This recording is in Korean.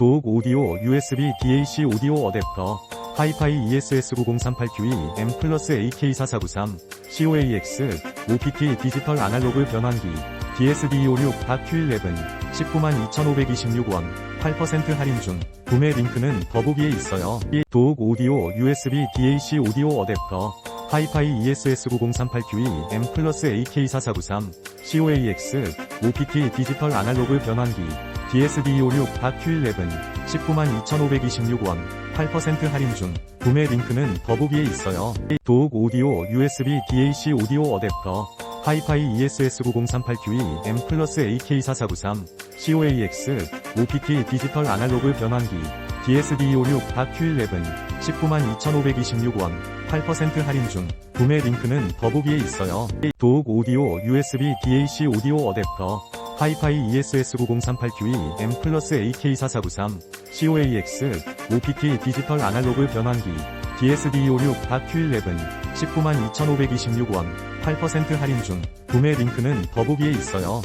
도욱 오디오 USB DAC 오디오 어댑터 하이파이 E ESS 9038QE M 플러스 AK4493 COAX OPT 디지털 아날로그 변환기 DSD256 Q11 192,526원 8% 할인 중 구매 링크는 더보기에 있어요. 이 도욱 오디오 USB DAC 오디오 어댑터 하이파이 E ESS 9038QE M 플러스 AK4493 COAX OPT 디지털 아날로그 변환기 DSD256 Q11 192,526원 8% 할인 중 구매 링크는 더보기에 있어요. 이 도욱 오디오 USB DAC 오디오 어댑터 하이파이 E ESS 9038QE M 플러스 AK4493 COAX OPT 디지털 아날로그 변환기 DSD256 Q11 192,526원 8% 할인 중 구매 링크는 더보기에 있어요. 이 도욱 오디오 USB DAC 오디오 어댑터 하이파이 E ESS 9038QE M 플러스 AK4493 COAX OPT 디지털 아날로그 변환기 DSD256 Q11 192,526원 8% 할인 중 구매 링크는 더보기에 있어요.